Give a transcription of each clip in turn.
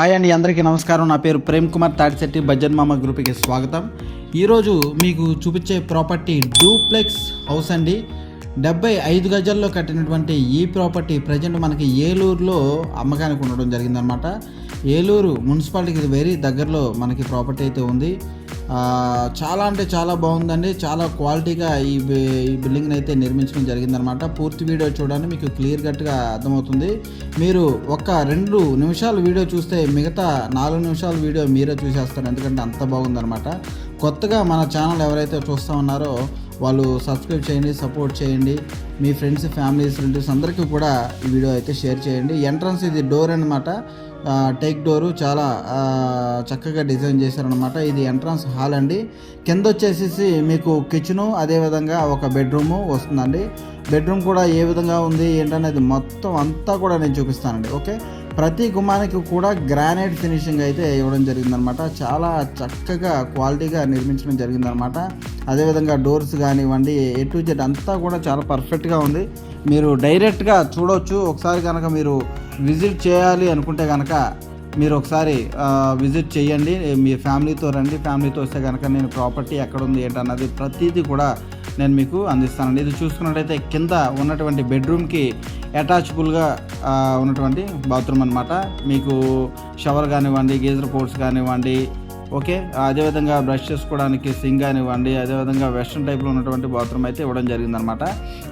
Hi అండి అందరికీ నమస్కారం. నా పేరు ప్రేమ్ కుమార్ తాడిశెట్టి బడ్జెట్ మామ గ్రూప్కి స్వాగతం. ఈరోజు మీకు చూపించే ప్రాపర్టీ డూప్లెక్స్ హౌస్ అండి. డెబ్బై ఐదు గజాల్లో కట్టినటువంటి ఈ ప్రాపర్టీ ప్రజెంట్ మనకి ఏలూరులో అమ్మకానికి ఉండడం జరిగిందనమాట ఏలూరు మున్సిపాలిటీకి వెరీ దగ్గరలో మనకి ప్రాపర్టీ అయితే ఉంది. చాలా అంటే చాలా బాగుందండి. చాలా క్వాలిటీగా ఈ ఈ బిల్డింగ్ని అయితే నిర్మించడం జరిగిందనమాట పూర్తి వీడియో చూడండి మీకు క్లియర్ కట్గా అర్థమవుతుంది. మీరు ఒక రెండు నిమిషాలు వీడియో చూస్తే మిగతా నాలుగు నిమిషాల వీడియో మీరే చూసేస్తారు. ఎందుకంటే అంత బాగుందనమాట కొత్తగా మన ఛానల్ ఎవరైతే చూస్తూ ఉన్నారో వాళ్ళు సబ్స్క్రైబ్ చేయండి సపోర్ట్ చేయండి. మీ ఫ్రెండ్స్ ఫ్యామిలీస్ రిలేటివ్స్ అందరికీ కూడా ఈ వీడియో అయితే షేర్ చేయండి. ఎంట్రన్స్ ఇది డోర్ అనమాట టేక్ డోరు చాలా చక్కగా డిజైన్ చేశారనమాట ఇది ఎంట్రన్స్ హాల్ అండి. కింద వచ్చేసేసి మీకు కిచెను అదేవిధంగా ఒక బెడ్రూము వస్తుందండి. బెడ్రూమ్ కూడా ఏ విధంగా ఉంది ఏంటనేది మొత్తం అంతా కూడా నేను చూపిస్తానండి ఓకే? ప్రతి గుమ్మానికి కూడా గ్రానైట్ ఫినిషింగ్ అయితే ఇవ్వడం జరిగిందనమాట. చాలా చక్కగా క్వాలిటీగా నిర్మించడం జరిగిందనమాట. అదేవిధంగా డోర్స్ కానివ్వండి ఏ టు జెడ్ అంతా కూడా చాలా పర్ఫెక్ట్గా ఉంది. మీరు డైరెక్ట్గా చూడవచ్చు ఒకసారి కనుక మీరు విజిట్ చేయాలి అనుకుంటే కనుక మీరు ఒకసారి విజిట్ చేయండి మీ ఫ్యామిలీతో రండి. ఫ్యామిలీతో వస్తే కనుక నేను ప్రాపర్టీ ఎక్కడ ఉంది ఏంటన్నది ప్రతిదీ కూడా నేను మీకు అందిస్తానండి. ఇది చూసుకున్నట్టయితే కింద ఉన్నటువంటి బెడ్రూమ్కి అటాచబుల్గా ఉన్నటువంటి బాత్రూమ్ అనమాట మీకు షవర్ కానివ్వండి గీజర్ పోర్ట్స్ కానివ్వండి ఓకే? అదేవిధంగా బ్రష్ చేసుకోవడానికి సింగ్ కానివ్వండి అదేవిధంగా వెస్ట్రన్ టైప్లో ఉన్నటువంటి బాత్రూమ్ అయితే ఇవ్వడం జరిగిందనమాట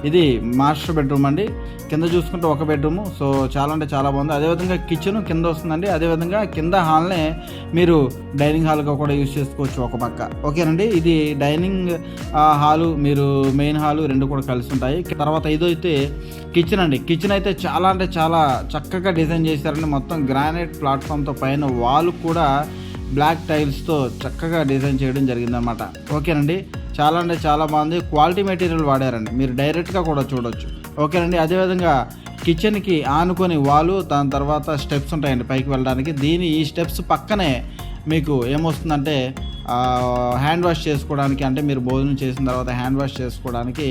ఇది మాస్టర్ బెడ్రూమ్ అండి. కింద చూసుకుంటే ఒక బెడ్రూమ్. సో చాలా అంటే చాలా బాగుంది. అదేవిధంగా కిచెన్ కింద వస్తుందండి. అదేవిధంగా కింద హాల్నే మీరు డైనింగ్ హాల్గా కూడా యూజ్ చేసుకోవచ్చు ఒక పక్క. ఓకేనండి? ఇది డైనింగ్ హాలు మీరు మెయిన్ హాలు రెండు కూడా కలిసి ఉంటాయి. తర్వాత ఇదైతే కిచెన్ అండి. కిచెన్ అయితే చాలా అంటే చాలా చక్కగా డిజైన్ చేశారండి. మొత్తం గ్రానైట్ ప్లాట్ఫామ్తో పైన వాల్ కూడా బ్లాక్ టైల్స్తో చక్కగా డిజైన్ చేయడం జరిగిందనమాట ఓకేనండి? చాలా అంటే చాలా బాగుంది. క్వాలిటీ మెటీరియల్ వాడారండి. మీరు డైరెక్ట్గా కూడా చూడొచ్చు. ఓకేనండి? అదేవిధంగా కిచెన్కి ఆనుకొని వాలు దాని తర్వాత స్టెప్స్ ఉంటాయండి పైకి వెళ్ళడానికి. దీని ఈ స్టెప్స్ పక్కనే మీకు ఏమొస్తుందంటే హ్యాండ్ వాష్ చేసుకోవడానికి అంటే మీరు భోజనం చేసిన తర్వాత హ్యాండ్ వాష్ చేసుకోవడానికి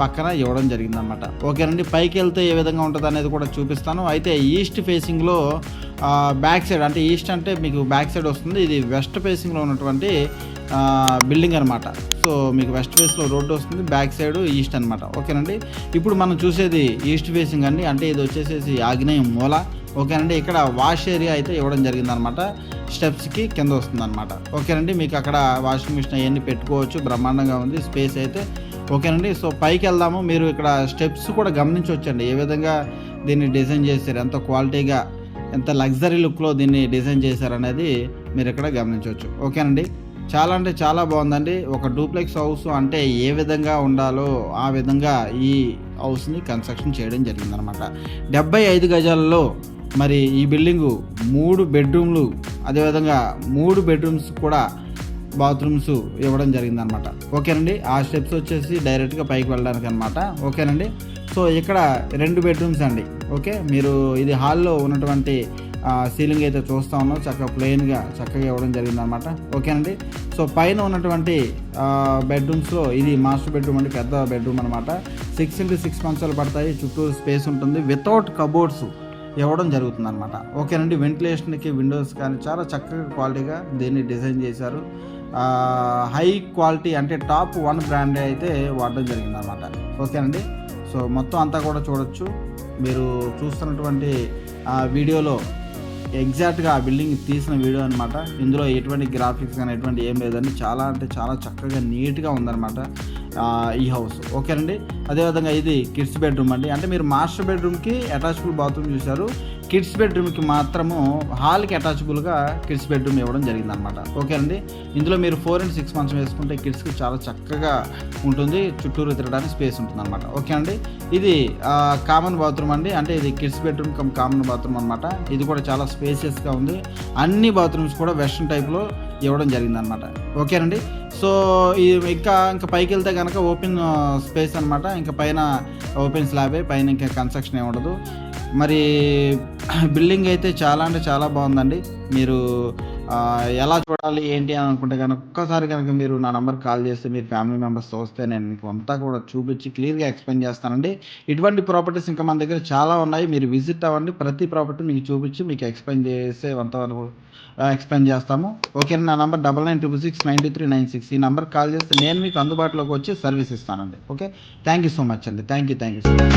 పక్కన ఇవ్వడం జరిగిందనమాట ఓకేనండి పైకి వెళ్తే ఏ విధంగా ఉంటుంది అనేది కూడా చూపిస్తాను. అయితే ఈస్ట్ ఫేసింగ్లో బ్యాక్ సైడ్ అంటే ఈస్ట్ అంటే మీకు బ్యాక్ సైడ్ వస్తుంది. ఇది వెస్ట్ ఫేసింగ్లో ఉన్నటువంటి బిల్డింగ్ అనమాట సో మీకు వెస్ట్ ఫేస్లో రోడ్డు వస్తుంది బ్యాక్ సైడ్ ఈస్ట్ అనమాట ఓకేనండి ఇప్పుడు మనం చూసేది ఈస్ట్ ఫేసింగ్ అండి. అంటే ఇది వచ్చేసేసి ఆగ్నేయం మూల. ఓకేనండి ఇక్కడ వాష్ ఏరియా అయితే ఇవ్వడం జరిగిందనమాట. స్టెప్స్కి కింద వస్తుందన్నమాట ఓకేనండి మీకు అక్కడ వాషింగ్ మిషన్ అవన్నీ పెట్టుకోవచ్చు బ్రహ్మాండంగా ఉంది స్పేస్ అయితే. ఓకేనండి సో పైకి వెళ్దాము. మీరు ఇక్కడ స్టెప్స్ కూడా గమనించవచ్చండి ఏ విధంగా దీన్ని డిజైన్ చేశారు ఎంత క్వాలిటీగా ఎంత లగ్జరీ లుక్లో దీన్ని డిజైన్ చేశారనేది మీరు ఇక్కడ గమనించవచ్చు. ఓకేనండి చాలా అంటే చాలా బాగుందండి. ఒక డూప్లెక్స్ హౌస్ అంటే ఏ విధంగా ఉండాలో ఆ విధంగా ఈ హౌస్ని కన్స్ట్రక్షన్ చేయడం జరిగిందనమాట. డెబ్బై ఐదు గజాల్లో మరి ఈ బిల్డింగు మూడు బెడ్రూమ్లు అదేవిధంగా మూడు బెడ్రూమ్స్ కూడా బాత్రూమ్స్ ఇవ్వడం జరిగిందనమాట ఓకేనండి? ఆ స్టెప్స్ వచ్చేసి డైరెక్ట్గా పైకి వెళ్ళడానికి అనమాట ఓకేనండి? సో ఇక్కడ రెండు బెడ్రూమ్స్ అండి. ఓకే? మీరు ఇది హాల్లో ఉన్నటువంటి సీలింగ్ అయితే చూస్తా ఉన్నాం. చక్కగా ప్లెయిన్గా చక్కగా ఇవ్వడం జరిగిందనమాట ఓకేనండి? సో పైన ఉన్నటువంటి బెడ్రూమ్స్లో ఇది మాస్టర్ బెడ్రూమ్ అండి. పెద్ద బెడ్రూమ్ అనమాట సిక్స్ ఇంటూ సిక్స్ మంచాలు పడతాయి. చుట్టూ స్పేస్ ఉంటుంది. వితౌట్ కబోర్డ్స్ ఇవ్వడం జరుగుతుంది అనమాట ఓకేనండి వెంటిలేషన్కి విండోస్ కానీ చాలా చక్కగా క్వాలిటీగా దీన్ని డిజైన్ చేశారు. హై క్వాలిటీ అంటే టాప్ వన్ బ్రాండ్ అయితే వాడడం జరిగింది అనమాట ఓకేనండి సో మొత్తం అంతా కూడా చూడొచ్చు. మీరు చూస్తున్నటువంటి వీడియోలో ఎగ్జాక్ట్గా ఆ బిల్డింగ్ తీసిన వీడియో అనమాట ఇందులో ఎటువంటి గ్రాఫిక్స్ కానీ ఎటువంటి ఏం లేదండి. చాలా అంటే చాలా చక్కగా నీట్గా ఉందన్నమాట ఈ హౌస్ ఓకేనండి అదేవిధంగా ఇది కిడ్స్ బెడ్రూమ్ అండి. అంటే మీరు మాస్టర్ బెడ్రూమ్కి అటాచబుల్ బాత్రూమ్ చూశారు. కిడ్స్ బెడ్రూమ్కి మాత్రము హాల్కి అటాచబుల్గా కిడ్స్ బెడ్రూమ్ ఇవ్వడం జరిగిందనమాట ఓకేనండి ఇందులో మీరు ఫోర్ అండ్ సిక్స్ మంత్స్ వేసుకుంటే కిడ్స్కి చాలా చక్కగా ఉంటుంది. చుట్టూరు తిరగడానికి స్పేస్ ఉంటుంది అనమాట ఓకే అండి? ఇది కామన్ బాత్రూమ్ అండి. అంటే ఇది kids bedroom cum common bathroom అనమాట ఇది కూడా చాలా స్పేసియస్గా ఉంది. అన్ని బాత్రూమ్స్ కూడా వెస్ట్రన్ టైప్లో ఇవ్వడం జరిగిందనమాట ఓకేనండి సో ఈ ఇంకా ఇంకా పైకి వెళ్తే కనుక ఓపెన్ స్పేస్ అనమాట ఇంకా పైన ఓపెన్ స్లాబే పైన ఇంకా కన్స్ట్రక్షన్ ఏమి ఉండదు. మరి బిల్డింగ్ అయితే చాలా అంటే చాలా బాగుందండి. మీరు ఎలా చూడాలి ఏంటి అని అనుకుంటే కనుక ఒక్కసారి కనుక మీరు నా నెంబర్ కాల్ చేస్తే మీరు ఫ్యామిలీ మెంబర్స్తో వస్తే నేను మీకు అంతా కూడా చూపించి క్లియర్గా ఎక్స్ప్లెయిన్ చేస్తానండి. ఇటువంటి ప్రాపర్టీస్ ఇంకా మన దగ్గర చాలా ఉన్నాయి. మీరు విజిట్ అవ్వండి. ప్రతి ప్రాపర్టీ మీకు చూపించి మీకు ఎక్స్ప్లెయిన్ చేసే అంతవరకు ఎక్స్ప్లెయిన్ చేస్తాము. ఓకే నా number double nine triple six nine three nine six. ఈ నెంబర్ కాల్ చేస్తే నేను మీకు అందుబాటులోకి వచ్చి సర్వీస్ ఇస్తానండి. Okay thank you so much అండి. Thank you thank you so much.